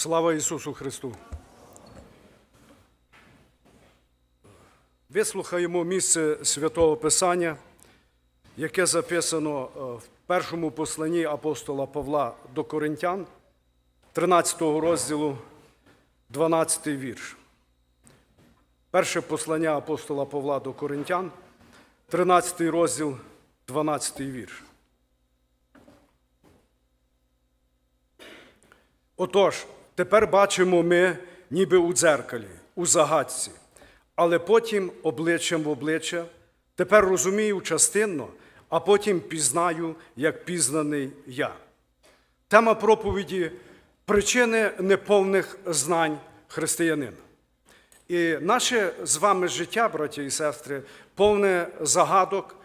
Слава Ісусу Христу! Вислухаємо місце святого Писання, яке записано е, в першому посланні апостола Павла до Коринтян, 13 розділу, 12 вірш. Перше послання апостола Павла до Коринтян, 13 розділ, 12 вірш. Отож, тепер бачимо ми, ніби у дзеркалі, у загадці, але потім обличчям в обличчя, тепер розумію частинно, а потім пізнаю, як пізнаний я. Тема проповіді причини неповних знань християнина. І наше з вами життя, браті і сестри, повне загадок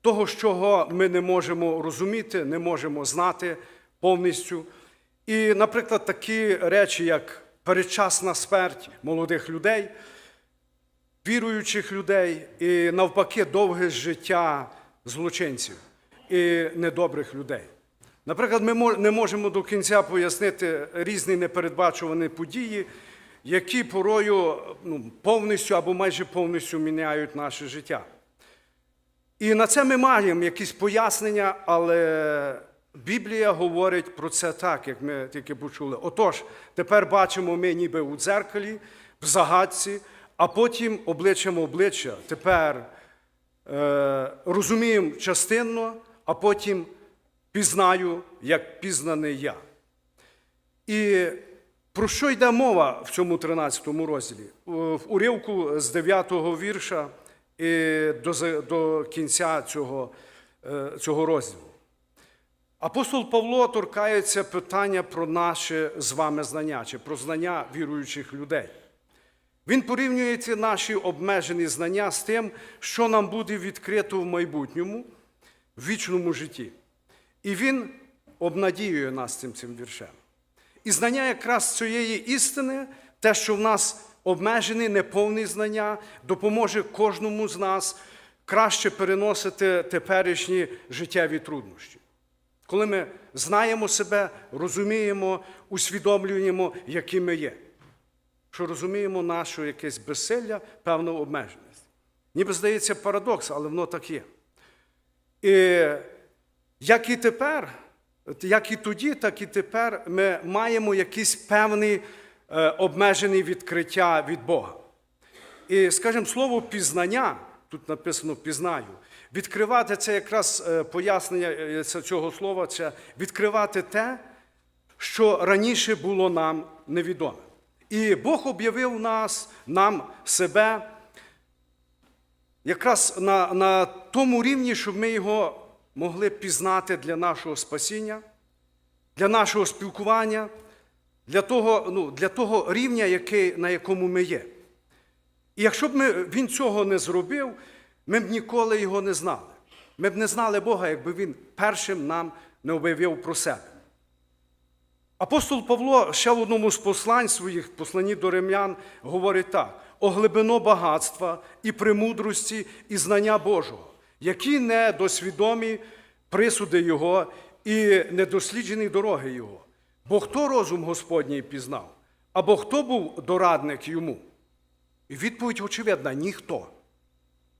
того, чого ми не можемо розуміти, не можемо знати повністю. І, наприклад, такі речі, як передчасна смерть молодих людей, віруючих людей, і навпаки, довге життя злочинців і недобрих людей. Наприклад, ми не можемо до кінця пояснити різні непередбачувані події, які порою ну, повністю або майже повністю міняють наше життя. І на це ми маємо якісь пояснення, але Біблія говорить про це так, як ми тільки почули. Отож, тепер бачимо ми ніби у дзеркалі, в загадці, а потім обличчям обличчя. Тепер е, розуміємо частинно, а потім пізнаю, як пізнаний я. І про що йде мова в цьому 13 розділі? В уривку з 9 вірша і до, до кінця цього, е, цього розділу. Апостол Павло торкається питання про наше з вами знання, чи про знання віруючих людей. Він порівнює ці наші обмежені знання з тим, що нам буде відкрито в майбутньому, в вічному житті. І він обнадіює нас цим цим віршем. І знання якраз цієї істини, те, що в нас обмежені, неповні знання, допоможе кожному з нас краще переносити теперішні життєві труднощі. Коли ми знаємо себе, розуміємо, усвідомлюємо, які ми є, що розуміємо нашу якесь безсилля, певну обмеженість. Ніби здається парадокс, але воно так є. І як і тепер, як і тоді, так і тепер ми маємо якісь певні е, обмежені відкриття від Бога. І, скажімо, слово пізнання, тут написано пізнаю, відкривати це якраз е, пояснення е, цього слова, це відкривати те, що раніше було нам невідоме. І Бог об'явив нас, нам себе якраз на, на тому рівні, щоб ми його могли пізнати для нашого спасіння, для нашого спілкування, для того, ну, для того рівня, який, на якому ми є. І якщо б ми, він цього не зробив, ми б ніколи його не знали. Ми б не знали Бога, якби він першим нам не об'явив про себе. Апостол Павло ще в одному з послань своїх, посланні до римлян, говорить так: о глибино багатства і премудрості, і знання Божого, які недосвідомі присуди Його і недосліджені дороги Його. Бо хто розум Господній пізнав, або хто був дорадник йому? І відповідь очевидна ніхто.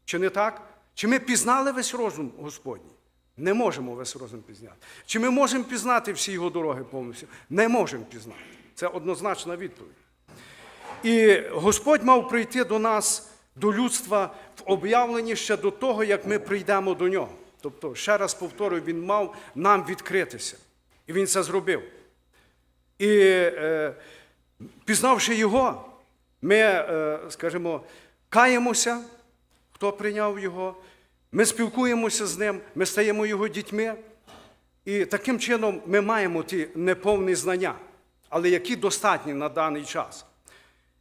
Чи не так? Чи ми пізнали весь розум Господній? Не можемо весь розум пізнати. Чи ми можемо пізнати всі його дороги повністю? Не можемо пізнати. Це однозначна відповідь. І Господь мав прийти до нас, до людства в об'явленні ще до того, як ми прийдемо до нього. Тобто, ще раз повторюю, Він мав нам відкритися. І Він це зробив. І е, пізнавши його, ми, е, скажімо, каємося, хто прийняв його, ми спілкуємося з ним, ми стаємо його дітьми. І таким чином ми маємо ті неповні знання, але які достатні на даний час.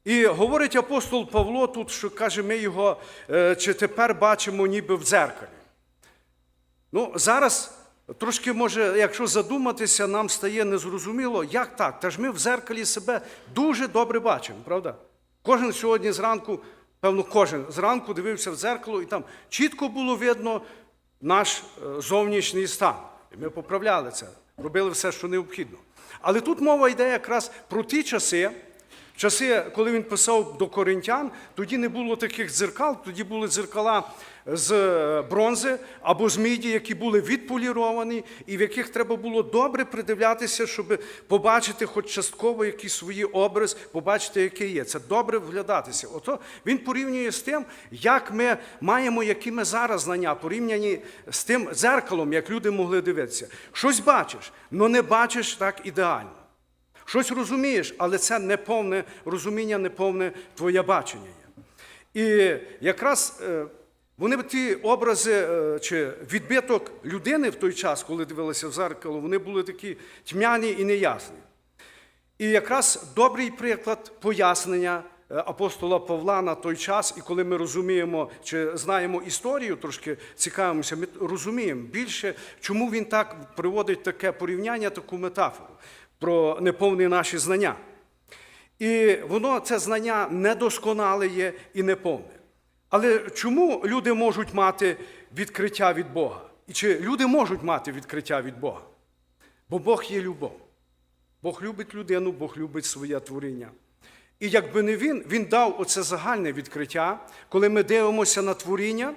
І говорить апостол Павло тут, що каже, ми його е, чи тепер бачимо ніби в дзеркалі. Ну, зараз трошки може, якщо задуматися, нам стає незрозуміло, як так? Та ж ми в зеркалі себе дуже добре бачимо, правда? Кожен сьогодні зранку, певно, кожен зранку дивився в дзеркало, і там чітко було видно наш е, зовнішній стан. І ми поправляли це, робили все, що необхідно. Але тут мова йде якраз про ті часи, часи, коли він писав до коринтян, тоді не було таких дзеркал, тоді були дзеркала з е, бронзи або з міді, які були відполіровані, і в яких треба було добре придивлятися, щоб побачити хоч частково якийсь свої образ, побачити, який є. Це добре вглядатися. Ото він порівнює з тим, як ми маємо, які ми зараз знання, порівняні з тим дзеркалом, як люди могли дивитися. Щось бачиш, але не бачиш так ідеально. Щось розумієш, але це неповне розуміння, неповне твоє бачення є. І якраз е, вони ті образи е, чи відбиток людини в той час, коли дивилися в зеркало, вони були такі тьмяні і неясні. І якраз добрий приклад пояснення е, апостола Павла на той час, і коли ми розуміємо чи знаємо історію, трошки цікавимося, ми розуміємо більше, чому він так приводить таке порівняння, таку метафору про неповні наші знання. І воно це знання недосконале є і неповне. Але чому люди можуть мати відкриття від Бога? І чи люди можуть мати відкриття від Бога? Бо Бог є любов. Бог любить людину, Бог любить своє творіння. І якби не він, він дав оце загальне відкриття, коли ми дивимося на творіння,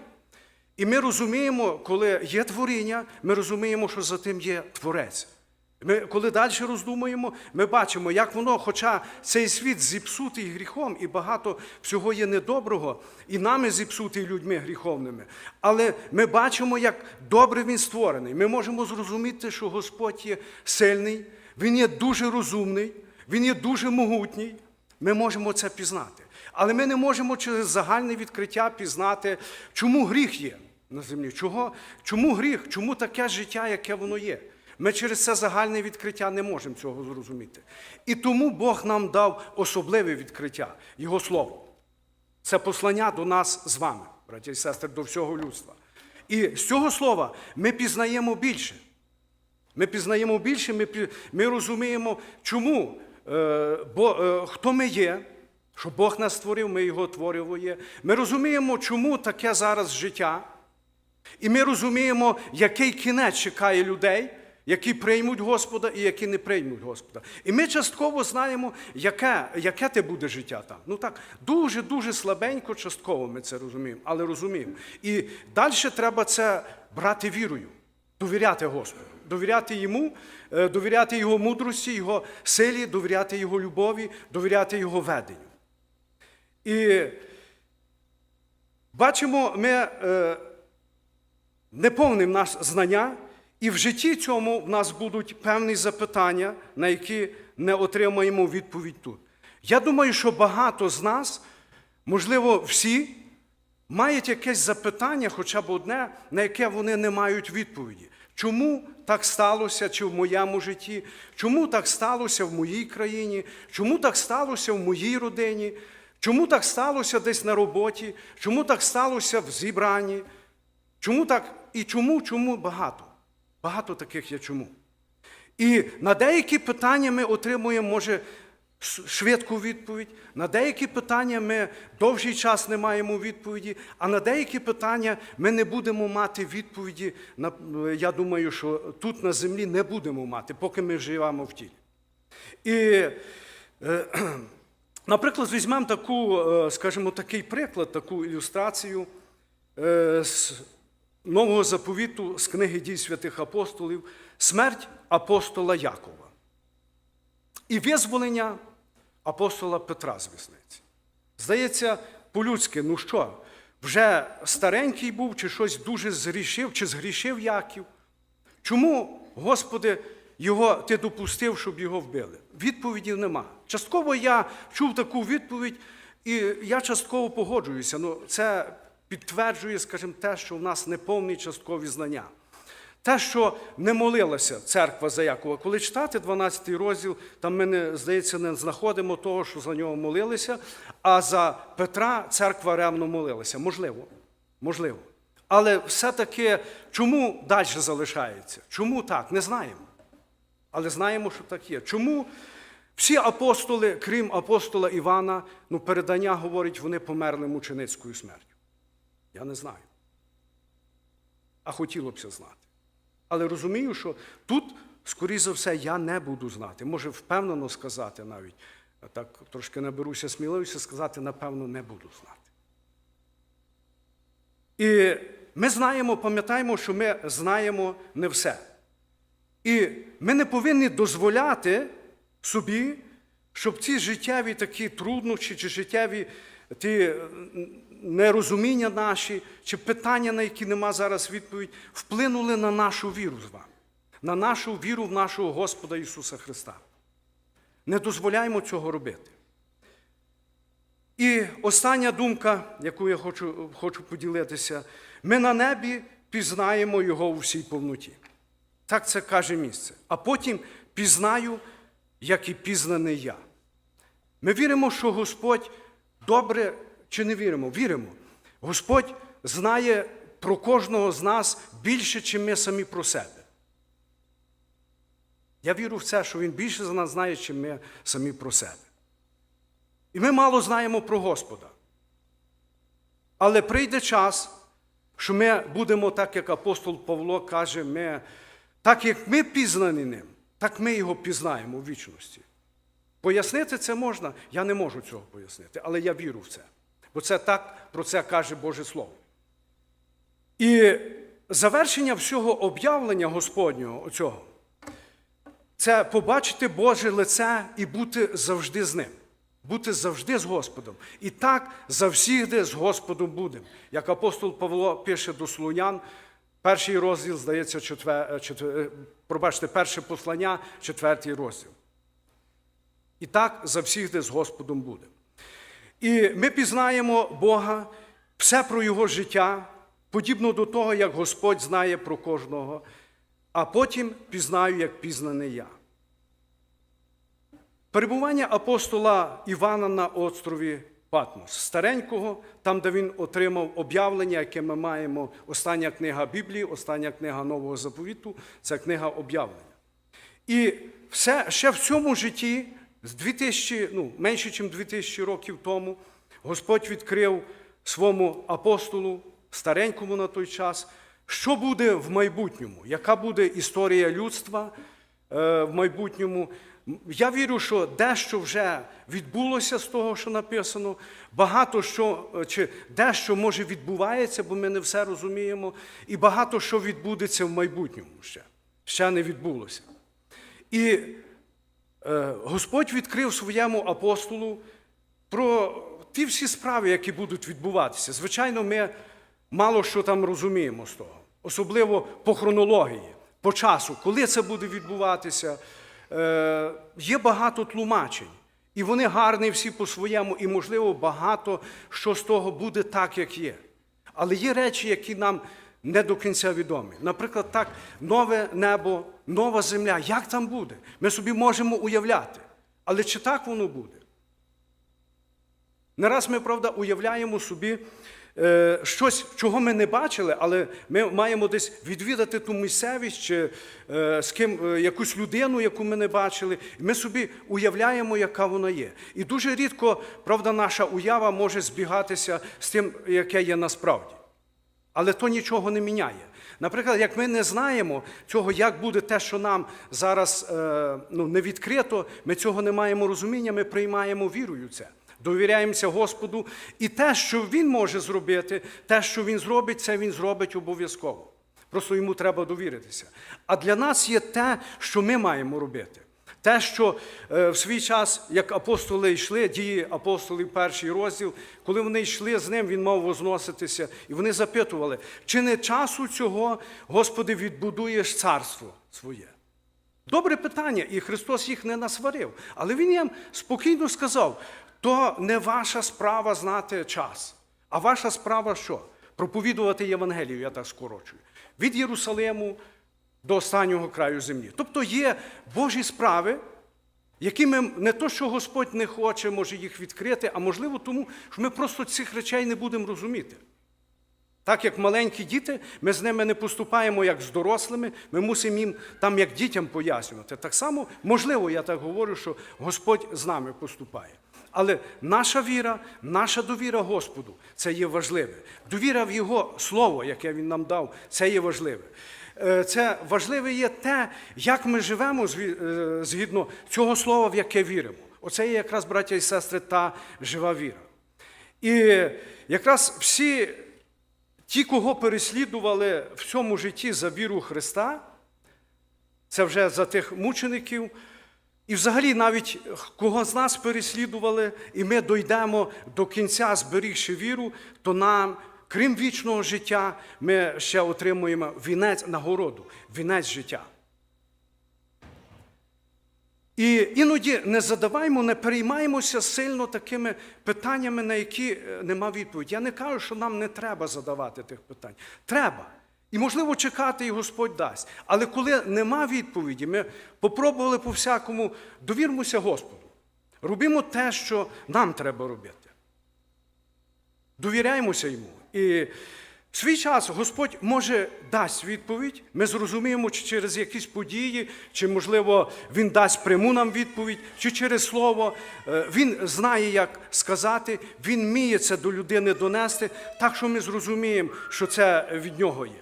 і ми розуміємо, коли є творіння, ми розуміємо, що за тим є творець. Ми, коли далі роздумуємо, ми бачимо, як воно, хоча цей світ зіпсутий гріхом, і багато всього є недоброго, і нами зіпсутий людьми гріховними. Але ми бачимо, як добре він створений. Ми можемо зрозуміти, що Господь є сильний, Він є дуже розумний, Він є дуже могутній. Ми можемо це пізнати. Але ми не можемо через загальне відкриття пізнати, чому гріх є на землі, чого, чому гріх, чому таке життя, яке воно є. Ми через це загальне відкриття не можемо цього зрозуміти. І тому Бог нам дав особливе відкриття, Його Слово. Це послання до нас з вами, браті і сестри, до всього людства. І з цього слова ми пізнаємо більше. Ми пізнаємо більше, ми, ми розуміємо, чому, е, бо, е, хто ми є, що Бог нас створив, ми Його твориво є. Ми розуміємо, чому таке зараз життя. І ми розуміємо, який кінець чекає людей, які приймуть Господа і які не приймуть Господа. І ми частково знаємо, яке, яке те буде життя там. Ну так, дуже-дуже слабенько, частково ми це розуміємо, але розуміємо. І далі треба це брати вірою, довіряти Господу, довіряти йому, е, довіряти Його мудрості, Його силі, довіряти Його любові, довіряти Його веденню. І бачимо, ми. е, неповне в нас знання, і в житті цьому в нас будуть певні запитання, на які не отримаємо відповідь тут. Я думаю, що багато з нас, можливо, всі, мають якесь запитання, хоча б одне, на яке вони не мають відповіді. Чому так сталося чи в моєму житті? Чому так сталося в моїй країні? Чому так сталося в моїй родині? Чому так сталося десь на роботі? Чому так сталося в зібранні? Чому так? І чому, чому багато? Багато таких є чому. І на деякі питання ми отримуємо, може, швидку відповідь, на деякі питання ми довший час не маємо відповіді, а на деякі питання ми не будемо мати відповіді. Я думаю, що тут на землі не будемо мати, поки ми живемо в тілі. І, е, наприклад, візьмемо таку, е, скажімо, такий приклад, таку ілюстрацію е, Нового заповіту з книги дій святих апостолів смерть апостола Якова і визволення апостола Петра з в'язниці. Здається, по-людськи, ну що, вже старенький був, чи щось дуже згрішив, чи згрішив Яків? Чому, Господи, його ти допустив, щоб його вбили? Відповідів нема. Частково я чув таку відповідь, і я частково погоджуюся. Ну, це підтверджує, скажімо, те, що в нас неповні часткові знання. Те, що не молилася церква за Якова. Коли читати 12 розділ, там ми, здається, не знаходимо того, що за нього молилися, а за Петра церква ревно молилася. Можливо, можливо. Але все-таки чому далі залишається? Чому так? Не знаємо. Але знаємо, що так є. Чому всі апостоли, крім апостола Івана, ну, передання говорить, вони померли мученицькою смертю? Я не знаю. А хотіло б це знати. Але розумію, що тут скоріше за все, я не буду знати. Може, впевнено сказати навіть, так трошки наберуся сміливості сказати, напевно, не буду знати. І ми знаємо, пам'ятаємо, що ми знаємо не все. І ми не повинні дозволяти собі, щоб ці життєві такі труднощі, чи життєві ті е, нерозуміння наші, чи питання, на які нема зараз відповідь, вплинули на нашу віру з вами, на нашу віру в нашого Господа Ісуса Христа. Не дозволяємо цього робити. І остання думка, яку я хочу, хочу поділитися, ми на небі пізнаємо Його у всій повноті. Так це каже місце. А потім пізнаю, як і пізнаний я. Ми віримо, що Господь добре чи не віримо? Віримо. Господь знає про кожного з нас більше, чим ми самі про себе. Я вірю в це, що Він більше за нас знає, чим ми самі про себе. І ми мало знаємо про Господа. Але прийде час, що ми будемо, так як апостол Павло каже, ми, так як ми пізнані ним, так ми його пізнаємо у вічності. Пояснити це можна, я не можу цього пояснити, але я вірю в це. Бо це так про це каже Боже Слово. І завершення всього об'явлення Господнього оцього це побачити Боже лице і бути завжди з ним. Бути завжди з Господом. І так завсігди з Господом будемо. Як апостол Павло пише до Слунян, перший розділ, здається, четвер, четвер, пробачте, перше послання, четвертий розділ. І так завсігди з Господом будемо. І ми пізнаємо Бога, все про Його життя, подібно до того, як Господь знає про кожного, а потім пізнаю, як пізнаний я. Перебування апостола Івана на острові Патмос, старенького, там, де він отримав об'явлення, яке ми маємо, остання книга Біблії, остання книга Нового Заповіту, це книга об'явлення. І все, ще в цьому житті, з 2000, ну, менше, ніж 2000 років тому, Господь відкрив своєму апостолу, старенькому на той час, що буде в майбутньому, яка буде історія людства е, в майбутньому. Я вірю, що дещо вже відбулося з того, що написано, багато що, чи дещо може відбувається, бо ми не все розуміємо, і багато що відбудеться в майбутньому ще. Ще не відбулося. І е, Господь відкрив своєму апостолу про ті всі справи, які будуть відбуватися. Звичайно, ми мало що там розуміємо з того, особливо по хронології, по часу, коли це буде відбуватися. Е, є багато тлумачень, і вони гарні всі по-своєму, і, можливо, багато що з того буде так, як є. Але є речі, які нам не до кінця відомі. Наприклад, так, нове небо, нова земля. Як там буде? Ми собі можемо уявляти. Але чи так воно буде? Не раз ми, правда, уявляємо собі е, щось, чого ми не бачили, але ми маємо десь відвідати ту місцевість чи е, з ким е, якусь людину, яку ми не бачили. І ми собі уявляємо, яка вона є. І дуже рідко, правда, наша уява може збігатися з тим, яке є насправді. Але то нічого не міняє. Наприклад, як ми не знаємо цього, як буде те, що нам зараз е, ну, не відкрито, ми цього не маємо розуміння, ми приймаємо вірою це. Довіряємося Господу, і те, що Він може зробити, те, що Він зробить, це Він зробить обов'язково. Просто йому треба довіритися. А для нас є те, що ми маємо робити. Те, що е, в свій час, як апостоли йшли, дії апостолів, перший розділ, коли вони йшли з ним, він мав возноситися, і вони запитували, чи не часу цього, Господи, відбудуєш царство своє? Добре питання, і Христос їх не насварив. Але Він їм спокійно сказав: то не ваша справа знати час, а ваша справа що? Проповідувати Євангелію, я так скорочую. Від Єрусалиму до останнього краю землі. Тобто є Божі справи, які ми не то, що Господь не хоче, може їх відкрити, а можливо тому, що ми просто цих речей не будемо розуміти. Так як маленькі діти, ми з ними не поступаємо як з дорослими, ми мусимо їм там як дітям пояснювати. Так само, можливо, я так говорю, що Господь з нами поступає. Але наша віра, наша довіра Господу це є важливе. Довіра в Його Слово, яке Він нам дав, це є важливе. Е, це важливе є те, як ми живемо е, згідно цього слова, в яке віримо. Оце є якраз, браття і сестри, та жива віра. І якраз всі ті, кого переслідували в цьому житті за віру Христа, це вже за тих мучеників. І взагалі навіть кого з нас переслідували, і ми дійдемо до кінця, зберігши віру, то нам, крім вічного життя, ми ще отримуємо вінець нагороду, вінець життя. І іноді не задаваємо, не переймаємося сильно такими питаннями, на які е, нема відповіді. Я не кажу, що нам не треба задавати тих питань. Треба. І можливо чекати, і Господь дасть. Але коли нема відповіді, ми попробували по всякому, довірмося Господу. Робимо те, що нам треба робити. Довіряємося йому. І в свій час Господь може дасть відповідь. Ми зрозуміємо, чи через якісь події, чи, можливо, Він дасть пряму нам відповідь, чи через слово. Е, Він знає, як сказати, він вміє це до людини донести, так що ми зрозуміємо, що це від нього є.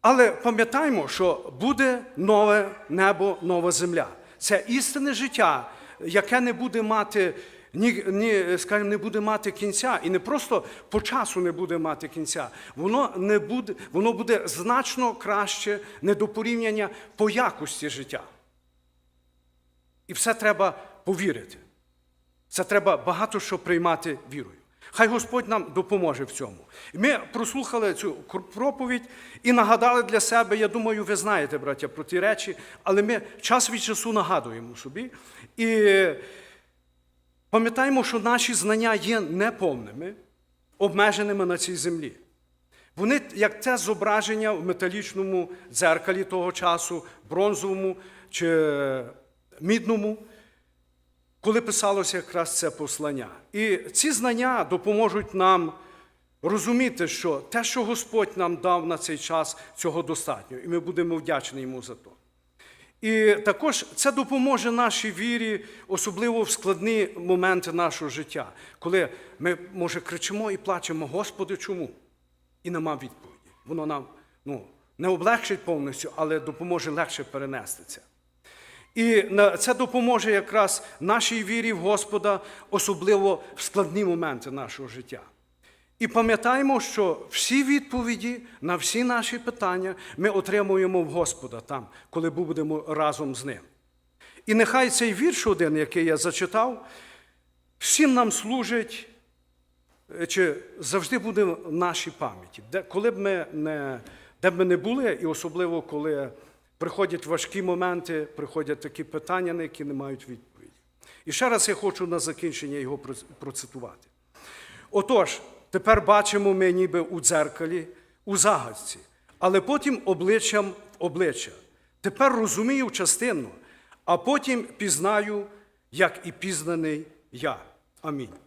Але пам'ятаємо, що буде нове небо, нова земля. Це істинне життя, яке не буде мати ні, ні, скажімо, не буде мати кінця, і не просто по часу не буде мати кінця. Воно не буде, воно буде значно краще, не до порівняння по якості життя. І все треба повірити. Це треба багато що приймати вірою. Хай Господь нам допоможе в цьому. Ми прослухали цю проповідь і нагадали для себе, я думаю, ви знаєте, браття, про ті речі, але ми час від часу нагадуємо собі. І пам'ятаємо, що наші знання є неповними, обмеженими на цій землі. Вони, як це зображення в металічному дзеркалі того часу, бронзовому чи мідному, коли писалося якраз це послання. І ці знання допоможуть нам розуміти, що те, що Господь нам дав на цей час, цього достатньо, і ми будемо вдячні йому за то. І також це допоможе нашій вірі, особливо в складні моменти нашого життя, коли ми, може, кричимо і плачемо, Господи, чому? І нема відповіді. Воно нам ну, не облегчить повністю, але допоможе легше перенести це. І це допоможе якраз нашій вірі в Господа, особливо в складні моменти нашого життя. І пам'ятаємо, що всі відповіді на всі наші питання ми отримуємо в Господа там, коли будемо разом з ним. І нехай цей вірш один, який я зачитав, всім нам служить, е, чи завжди буде в нашій пам'яті. Де, коли б ми не, де б ми не були, і особливо коли приходять важкі моменти, приходять такі питання, на які не мають відповіді. І ще раз я хочу на закінчення його процитувати. Отож, тепер бачимо ми ніби у дзеркалі, у загадці, але потім обличчям в обличчя. Тепер розумію частину, а потім пізнаю, як і пізнаний я. Амінь.